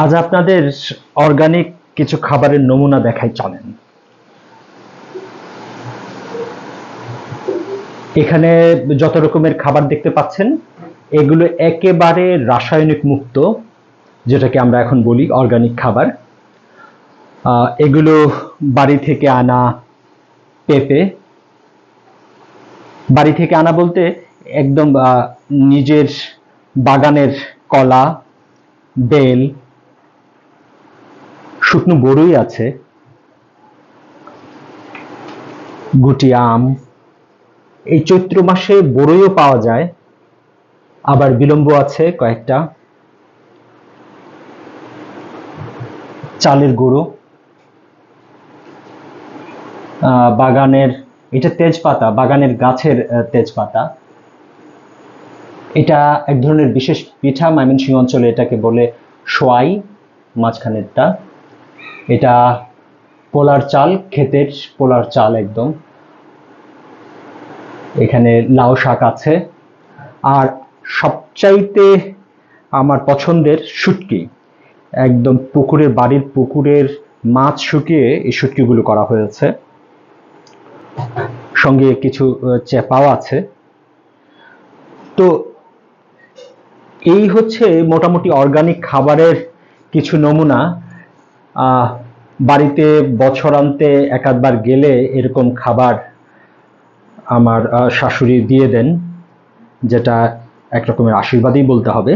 আজ আপনাদের অর্গানিক কিছু খাবারের নমুনা দেখাই চলেন। এখানে যত রকমের খাবার দেখতে পাচ্ছেন, এগুলো একেবারে রাসায়নিক মুক্ত, যেটাকে আমরা এখন বলি অর্গানিক খাবার। এগুলো বাড়ি থেকে আনা পেঁপে। বাড়ি থেকে আনা বলতে একদম নিজের বাগানের কলা, বেল শুকনো বড়ই আছে। গুটি আম। এই চৈত্র মাসে বড়ইও পাওয়া যায়। আবার বিলম্ব আছে কয়েকটা। চালের গুঁড়ো। বাগানের, এটা তেজপাতা, বাগানের গাছের তেজপাতা। এটা এক ধরনের বিশেষ পিঠা, ময়মনসিংহ অঞ্চলে এটাকে বলে সোয়াই, মাঝখানেরটা। এটা পোলার চাল, ক্ষেতের পোলার চাল একদম। এখানে লাউ শাক আছে। আর সবচাইতে আমার পছন্দের শুটকি, একদম পুকুরের বাড়ির পুকুরের মাছ শুকিয়ে এই শুটকিগুলো করা হয়েছে। সঙ্গে কিছু চেপাও আছে। তো এই হচ্ছে মোটামুটি অর্গানিক খাবারের কিছু নমুনা। বাড়িতে বছরান্তে একাধবার গেলে এরকম খাবার আমার শাশুড়ি দিয়ে দেন, যেটা এক রকমের আশীর্বাদই বলতে হবে।